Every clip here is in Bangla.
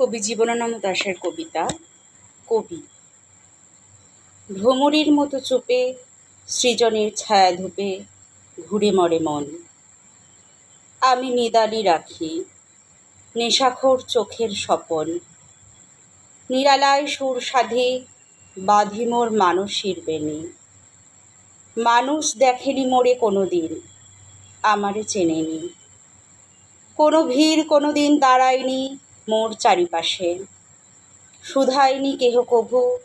কবি জীবনানন্দ দাশের কবিতা, কবি। ভ্রমরীর মতো চোপে, সৃজনের ছায়া ধূপে ঘুরে মরে মন। আমি নিদালি রাখি, নেশাখোর চোখের স্বপন। নিরালায় সুর সাধে বাঁধি মোর মানসীর বেনি মানুষ দেখেনি মোরে কোনো দিন আমারে চেনেনি। কোনো ভিড় কোনো দিন দাঁড়ায়নি মোর চারিপাশে। শুধায়নি কেহ কভু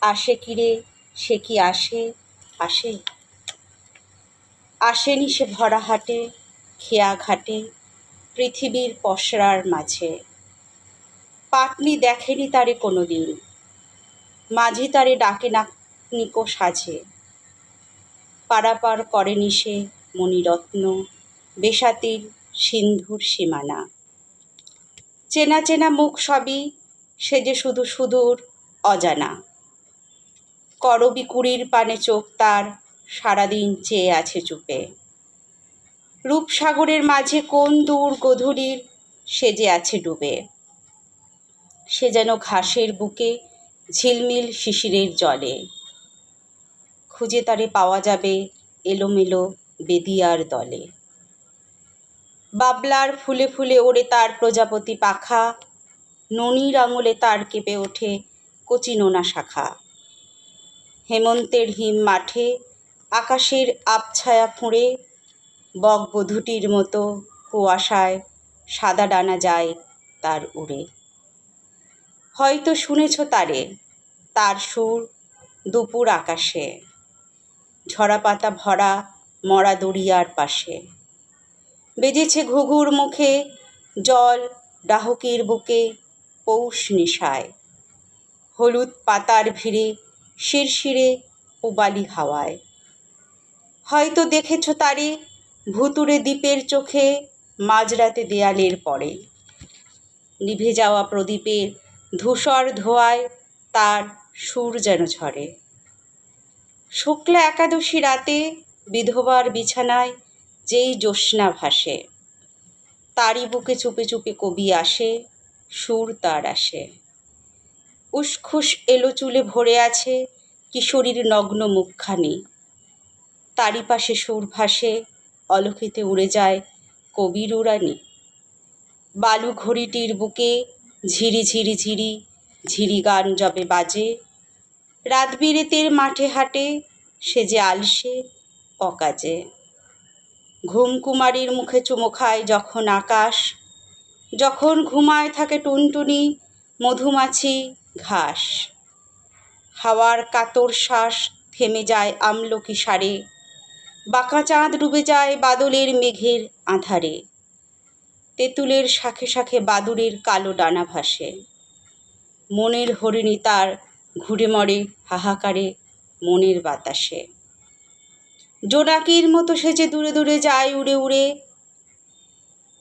আসে কিরে সে কি আসে? আসে। আসেনি সে ভরা হাটে, খেয়া ঘাটে, পৃথিবীর পসরার মাঝে। পাটনি দেখেনি তারে কোনো দিন মাঝি তারে ডাকে না নিকো সাজে পারাপার করেনি সে মণিরত্ন বেসাতির সিন্ধুর সীমানা। চেনা চেনা মুখ সবই সে যে শুধু সুদূর অজানা। করবি কুড়ির পানে চোখ তার, সারাদিন চেয়ে আছে চুপে। রূপসাগরের মাঝে কোন দূর গধূলির সেজে আছে ডুবে। সে যেন ঘাসের বুকে ঝিলমিল শিশিরের জলে। খুঁজে তারে পাওয়া যাবে এলোমেলো বেদিয়ার দলে। বাবলার ফুলে ফুলে ওড়ে তার প্রজাপতি পাখা। ননির আঙুলে তার কেঁপে ওঠে কচি নোনা শাখা। হেমন্তের হিম মাঠে, আকাশের আবছায়া ফুঁড়ে বকবধূটির মতো কুয়াশায় সাদা ডানা যায় তার উড়ে। হয়তো শুনেছ তারে, তার সুর দুপুর আকাশে ঝরা পাতা ভরা মরা দরিয়ার পাশে। বেজেছে ঘুঘুর মুখে, জল ডাহকির বুকে, পৌষ নিশায়। হলুদ পাতার ভিড়ে, শিরশিরে পুবালি হাওয়ায়। হয়তো দেখেছ তারে ভুতুরে দ্বীপের চোখে, মাঝরাতে দেয়ালের পরে। নিভে যাওয়া প্রদীপের ধূসর ধোয়ায়, তার সুর যেন ঝরে। শুক্লা একাদশী রাতে বিধবার বিছানায় যেই জ্যোৎস্না ভাসে, তারই বুকে চুপে চুপে কবি আসে, সুর তার আসে। উসখুস এলো চুলে ভরে আছে কিশোরীর নগ্ন মুখখানি। তারই পাশে সুর ভাসে, অলক্ষিতে উড়ে যায় কবির উড়ানি। বালু ঘড়িটির বুকে ঝিরি ঝিরি ঝিরি ঝিরি গান জবে বাজে। রাত বিরেতের মাঠে হাটে, সে যে আলসে, অকাজে। ঘুমকুমারীর মুখে চুমো খায় যখন আকাশ। যখন ঘুমায় থাকে টুনটুনি, মধুমাছি, ঘাস। হাওয়ার কাতর শ্বাস থেমে যায় আমলকি সারে। বাঁকা চাঁদ ডুবে যায় বাদলের মেঘের আধারে। তেঁতুলের শাখে শাখে বাদুরের কালো ডানা ভাসে। মনের হরিণী তার ঘুরে মরে হাহাকারে মনের বাতাসে। জোনাকির মতো সে যে দূরে দূরে যায়, উড়ে উড়ে।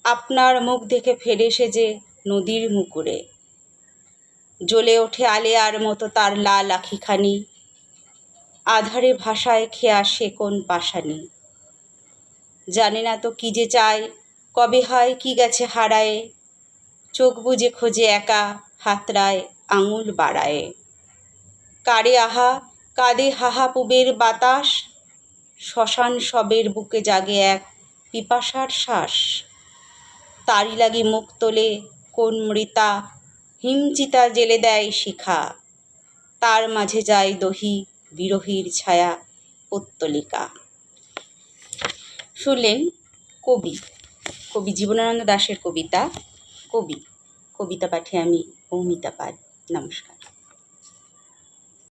আপনার মুখ দেখে ফেরে সে যে নদীর মুকুরে। জ্বলে ওঠে আলেয়ার মতো তার লাল আখিখানি। আধারে ভাষায় খেয়া সে কোন পাশানি জানে না তো কি যে চায়, কবে হয়, কি গেছে হারায়ে। চোখ বুজে খোঁজে একা হাতরায় আঙুল বাড়ায়ে। কারে আহা, কাঁদে হাহা পুবের বাতাস। শ্মশান সবের বুকে জাগে এক পিপাসার শ্বাস। তারই লাগি মুখ তোলে কোন মৃতা, হিমচিতা জেলে দেয় শিখা। তার মাঝে যায় দহি বিরহীর ছায়া পত্তলিকা। শুনলেন কবি কবি জীবনানন্দ দাশের কবিতা, কবি, কবিতা পাঠে আমি অমিতা পাল নমস্কার।